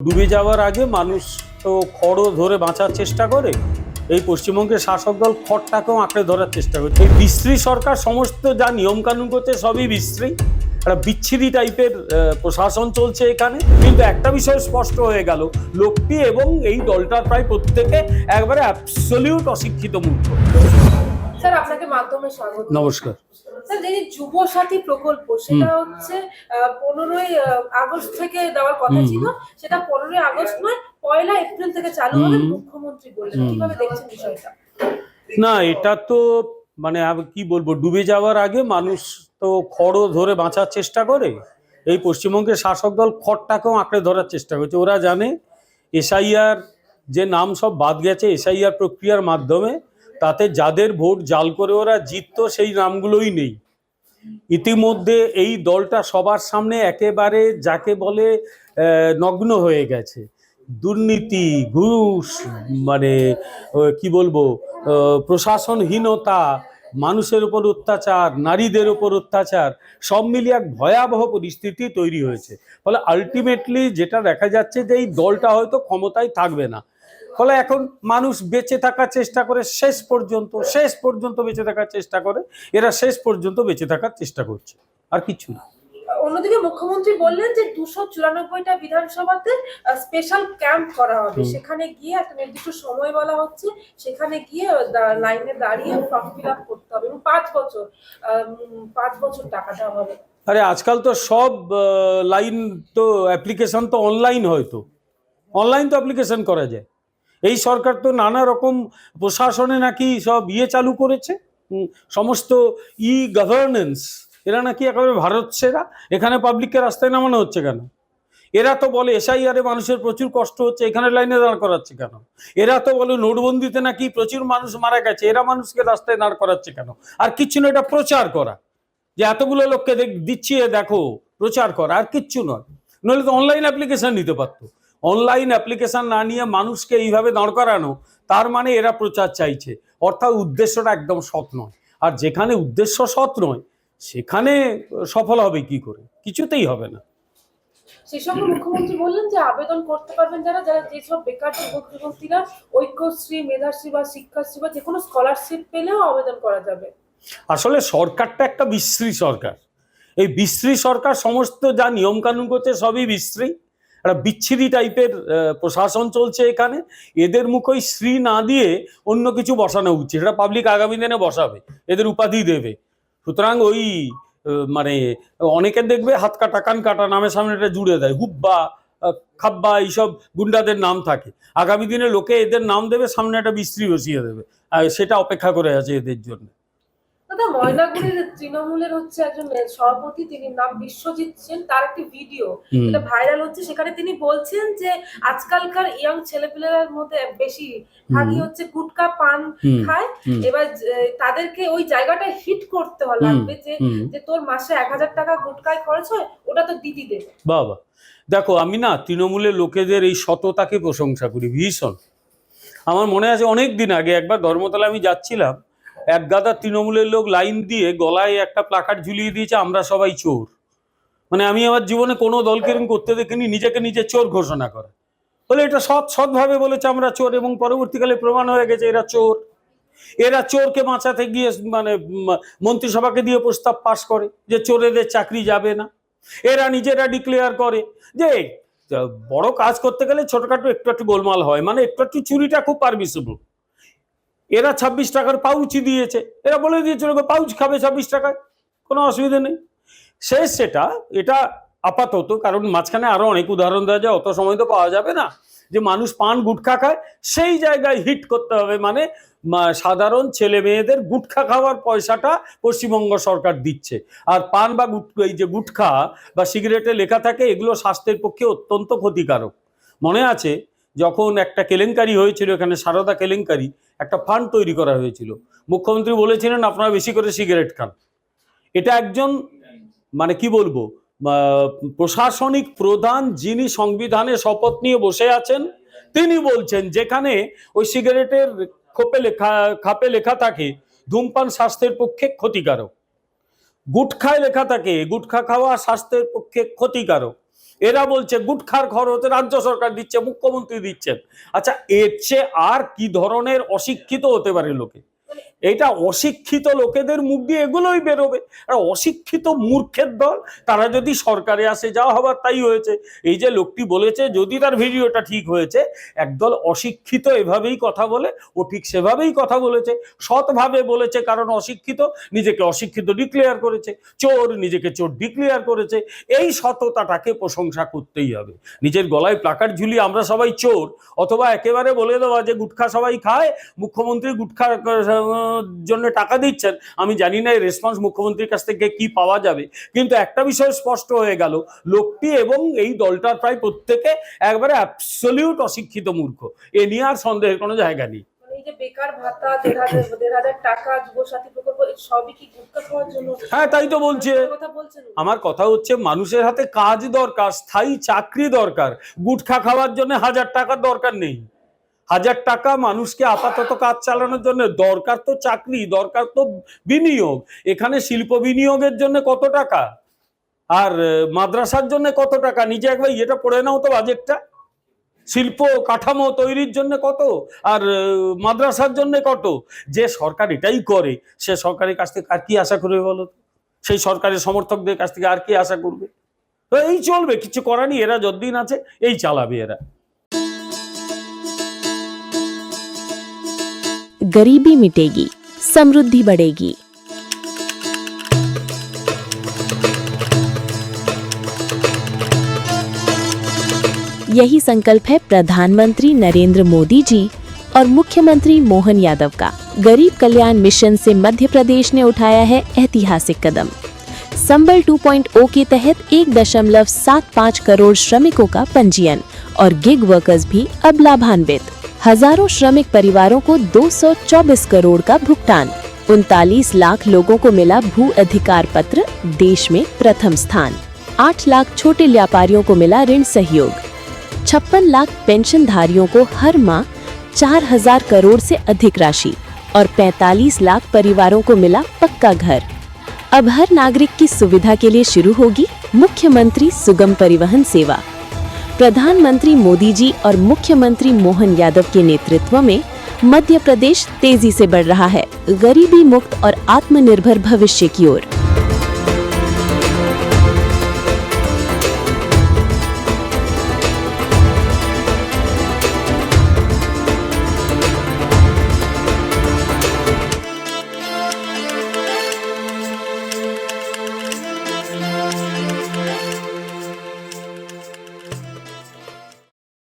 ডুবে যাওয়ার আগে মানুষ তো খড়ও ধরে বাঁচার চেষ্টা করে এই পশ্চিমবঙ্গের শাসক দল খড়টাকেও আঁকড়ে ধরার চেষ্টা করছে। এই বিশ্রী সরকার সমস্ত যা নিয়মকানুন করছে সবই বিশ্রী। একটা বিচ্ছিরি টাইপের প্রশাসন চলছে এখানে। কিন্তু একটা বিষয় স্পষ্ট হয়ে গেল লোকটি এবং এই দলটার প্রায় প্রত্যেকে একবারে অ্যাবসলিউট অশিক্ষিত মূর্খ। স্যার আপনাকে মাধ্যমে স্বাগত। নমস্কার। স্যার যুব সাথী প্রকল্প সেটা হচ্ছে পনেরোই আগস্ট থেকে দেওয়ার কথা ছিল। সেটা পনেরোই আগস্ট নয় পয়লা এপ্রিল থেকে চালু হবে মুখ্যমন্ত্রী বললেন। কীভাবে দেখছেন বিষয়টা? না এটা তো মানে আমি কি বলব ডুবে যাওয়ার আগে মানুষ তো খড়ও ধরে বাঁচার চেষ্টা করে। এই পশ্চিমবঙ্গের শাসক দল খড়টাকেও আঁকড়ে ধরার চেষ্টা করছে। ওরা জানে এসআইআর যে নাম সব বাদ গেছে এসআইআর প্রক্রিয়ার মাধ্যমে তাতে যাদের ভোট জাল করে ওরা জিততো, সেই নামগুলোই নেই। ইতিমধ্যে এই দলটা সবার সামনে একেবারে যাকে বলে নগ্ন হয়ে গেছে। দুর্নীতি, ঘুষ মানে কি বলব প্রশাসনহীনতা, মানুষের উপর অত্যাচার, নারীদের উপর অত্যাচার, সব মিলিয়ে এক ভয়াবহ পরিস্থিতি তৈরি হয়েছে। ফলে আলটিমেটলি যেটা দেখা যাচ্ছে যে এই দলটা হয়তো ক্ষমতায় থাকবে না। ফলে এখন মানুষ বেঁচে থাকার চেষ্টা করে শেষ পর্যন্ত শেষ পর্যন্ত বেঁচে থাকার চেষ্টা করে এরা শেষ পর্যন্ত বেঁচে থাকার চেষ্টা করছে আর কিছু না। অন্যদিকে মুখ্যমন্ত্রী বললেন যে দুশো চুরানব্বইটা বিধানসভাতে স্পেশাল ক্যাম্প করা হবে। সেখানে গিয়ে একটা নির্দিষ্ট সময় বলা হচ্ছে সেখানে গিয়ে লাইনে দাঁড়িয়ে ফর্ম ফিল আপ করতে হবে। এবং পাঁচ বছর পাঁচ বছর টাকা দেওয়া হবে। আরে আজকাল তো সব লাইন তো অ্যাপ্লিকেশন তো অনলাইন হয়তো। অনলাইন তো অ্যাপ্লিকেশন করা যায়। এই সরকার তো নানা রকম প্রশাসনে নাকি সব ইয়ে চালু করেছে। সমস্ত ই গভর্নেন্স এরা নাকি একেবারে ভারত সেরা। এখানে পাবলিককে রাস্তায় নামানো হচ্ছে কেন? এরা তো বলে এসআইআরে মানুষের প্রচুর কষ্ট হচ্ছে, এখানে লাইনে দাঁড় করাচ্ছে কেন? এরা তো বলে নোটবন্দিতে নাকি প্রচুর মানুষ মারা গেছে, এরা মানুষকে রাস্তায় দাঁড় করাচ্ছে কেন? আর কিচ্ছু না এটা প্রচার করা। যে এতগুলো লোককে দিচ্ছি, দেখো, প্রচার করা, আর কিচ্ছু নয়। নইলে তো অনলাইন অ্যাপ্লিকেশন নিতে পারতো। অনলাইন অ্যাপ্লিকেশন না নিয়ে মানুষকে এইভাবে দাঁড় করানো তার মানে এরা প্রচার চাইছে। অর্থাৎ উদ্দেশ্যটা একদম সৎ নয়। আর যেখানে উদ্দেশ্য সৎ নয় সেখানে সফল হবে কি করে? কিছুতেই হবে না। সেই সঙ্গে মুখ্যমন্ত্রী বললেন যে আবেদন করতে পারবেন যারা যারা যেসব বেকার যুবক যুবতীরা ঐক্যশ্রী মেধাশ্রী বা শিক্ষাশ্রী বা যে কোনো স্কলারশিপ পেলেও আবেদন করা যাবে। আসলে সরকারটা একটা বিশ্রী সরকার। এই বিশ্রী সরকার সমস্ত যা নিয়মকানুন করছে সবই বিশ্রী। একটা বিচ্ছিরি টাইপের প্রশাসন চলছে এখানে। এদের মুখোই শ্রী না দিয়ে অন্য কিছু বসানো উচিত। এটা পাবলিক আগামী দিনে বসাবে, এদের উপাধি দেবে। সুতরাং ওই মানে অনেকে দেখবে হাত কাটা, কান কাটা, নামের সামনে এটা জুড়ে দেয়। হুব্বা খাব্বা, এইসব গুন্ডাদের নাম থাকে। আগামী দিনে লোকে এদের নাম দেবে, সামনে একটা বিশ্রী বসিয়ে দেবে। সেটা অপেক্ষা করে আছে এদের জন্য। দাদা ময়নাগুড়ির তৃণমূলের হচ্ছে একজন সভাপতি তিনি নাম বিশ্বজিৎ সেন তার একটি ভিডিও। এটা ভাইরাল হচ্ছে সেখানে তিনি বলছেন যে আজকালকার ইয়াং ছেলেপেলের মধ্যে বেশি ভাগই হচ্ছে গুটকা পান খায়। এবার তাদেরকে ওই জায়গাটা হিট করতে হয় লাগবে যে যে তোর মাসে এক হাজার টাকা গুটকায় খরচ হয় ওটা তো দিদি দেবে। বাবা দেখো আমি না তৃণমূলের লোকেদের এই সততাকে প্রশংসা করি ভীষণ। আমার মনে আছে অনেক দিন আগে একবার ধর্মতলা আমি যাচ্ছিলাম এক গাদা তৃণমূলের লোক লাইন দিয়ে গলায় একটা প্লাকার্ড ঝুলিয়ে দিয়েছে, আমরা সবাই চোর। মানে আমি আমার জীবনে কোনো দলকে এরকম করতে দেখিনি, নিজেকে নিজে চোর ঘোষণা করে। বলে এটা সৎ, সৎভাবে বলেছে, আমরা চোর। এবং পরবর্তীকালে প্রমাণ হয়ে গেছে, এরা চোর। এরা চোরকে বাঁচাতে গিয়ে মানে মন্ত্রিসভাকে দিয়ে প্রস্তাব পাশ করে যে চোরেদের চাকরি যাবে না। এরা নিজেরা ডিক্লেয়ার করে যে, বড় কাজ করতে গেলে ছোটখাটো একটু একটু গোলমাল হয়। মানে একটু একটু চুরিটা খুব পারমিসিবল এরা ছাব্বিশ টাকার পাউচই দিয়েছে। এরা বলে দিয়েছিল পাউচ খাবে ছাব্বিশ টাকায়, কোনো অসুবিধা নেই। শেষ সেটা, এটা আপাতত, কারণ মাঝখানে আরও অনেক উদাহরণ দেওয়া যায়, অত সময় তো পাওয়া যাবে না। যে মানুষ পান গুটখা খায়, সেই জায়গায় হিট করতে হবে মানে সাধারণ ছেলে মেয়েদের গুটখা খাওয়ার পয়সাটা পশ্চিমবঙ্গ সরকার দিচ্ছে। আর পান বা এই যে গুটখা বা সিগারেটে লেখা থাকে, এগুলো স্বাস্থ্যের পক্ষে অত্যন্ত ক্ষতিকারক। মনে আছে যখন একটা কেলেঙ্কারি হয়েছিল, এখানে সারদা কেলেঙ্কারি, একটা ফান্ড তৈরি করা হয়েছিল। মুখ্যমন্ত্রী বলেছিলেন, আপনারা বেশি করে সিগারেট খান। এটা একজন মানে কি বলব প্রশাসনিক প্রধান যিনি সংবিধানে শপথ নিয়ে বসে আছেন, তিনি বলছেন, যেখানে ওই সিগারেটের খোপে লেখা, খাপে লেখা থাকে, ধূমপান স্বাস্থ্যের পক্ষে ক্ষতিকারক। গুটখায় লেখা থাকে, গুটখা খাওয়া স্বাস্থ্যের পক্ষে ক্ষতিকারক। এরা বলছে গুটখার ঘর হতে রাজ্য সরকার দিচ্ছে, মুখ্যমন্ত্রী দিচ্ছেন। আচ্ছা এর চেয়ে আর কি ধরনের অশিক্ষিত হতে পারে লোকে? এটা অশিক্ষিত লোকেদের মুখ দিয়ে এগুলোই বেরোবে। আর অশিক্ষিত মূর্খের দল, তারা যদি সরকারে আসে, যা হবার তাই হয়েছে। এই যে লোকটি বলেছে, যদি তার ভিডিওটা ঠিক হয়েছে, একদল অশিক্ষিত এভাবেই কথা বলে, ও ঠিক সেভাবেই কথা বলেছে। সৎভাবে বলেছে কারণ অশিক্ষিত, নিজেকে অশিক্ষিত ডিক্লেয়ার করেছে। চোর নিজেকে চোর ডিক্লেয়ার করেছে। এই সততাটাকে প্রশংসা করতেই হবে। নিজের গলায় প্লাকার ঝুলিয়ে আমরা সবাই চোর। অথবা একেবারে বলে দেওয়া যে, গুটখা সবাই খায়, মুখ্যমন্ত্রী গুটখা জন্য টাকা দিচ্ছেন আমি জানি না এই রেসপন্স মুখ্যমন্ত্রীর কাছ থেকে কি পাওয়া যাবে। কিন্তু একটা বিষয় স্পষ্ট হয়ে গেল লোকটি এবং এই দলটার প্রায় প্রত্যেকে একবারে অ্যাবসলিউট অশিক্ষিত মূর্খ। এ নিয়ে আর সন্দেহের কোনো জায়গা নেই। মানে হ্যাঁ তাই তো বলছে। আমার কথা হচ্ছে মানুষের হাতে কাজ দরকার স্থায়ী চাকরি দরকার। গুটখা খাওয়ার জন্য হাজার টাকার দরকার নেই। হাজার টাকা মানুষকে আপাতত কাজ চালানোর জন্য দরকার তো চাকরি, দরকার তো বিনিয়োগ। এখানে শিল্প বিনিয়োগের জন্য কত টাকা? আর মাদ্রাসার জন্য কত টাকা? নিজে একবার এটা পড়ে নাও তো বাজেটটা। শিল্প কাঠামো তৈরির জন্য কত? আর মাদ্রাসার জন্য কত? যে সরকার এটাই করে, সে সরকারের কাছ থেকে আর কি আশা করবে বলো সেই সরকারের সমর্থকদের কাছ থেকে আর কি আশা করবে? এই চলবে, কিছু করার নেই, এরা যতদিন আছে এই চালাবে এরা। गरीबी मिटेगी, समृद्धि बढ़ेगी। यही संकल्प है प्रधानमंत्री नरेंद्र मोदी जी और मुख्यमंत्री मोहन यादव का। गरीब कल्याण मिशन से मध्य प्रदेश ने उठाया है ऐतिहासिक कदम। संबल 2.0 के तहत एक दशमलव सात पाँच करोड़ श्रमिकों का पंजीयन और गिग वर्कर्स भी अब लाभान्वित। हज़ारों श्रमिक परिवारों को 224 करोड़ का भुगतान। उनतालीस लाख लोगों को मिला भू अधिकार पत्र, देश में प्रथम स्थान। आठ लाख छोटे व्यापारियों को मिला ऋण सहयोग। छप्पन लाख पेंशनधारियों को हर माह चार हज़ार करोड़ से अधिक राशि और 45 लाख परिवारों को मिला पक्का घर। अब हर नागरिक की सुविधा के लिए शुरू होगी मुख्यमंत्री सुगम परिवहन सेवा। प्रधानमंत्री मोदी जी और मुख्यमंत्री मोहन यादव के नेतृत्व में मध्य प्रदेश तेज़ी से बढ़ रहा है। गरीबी मुक्त और आत्मनिर्भर भविष्य की ओर।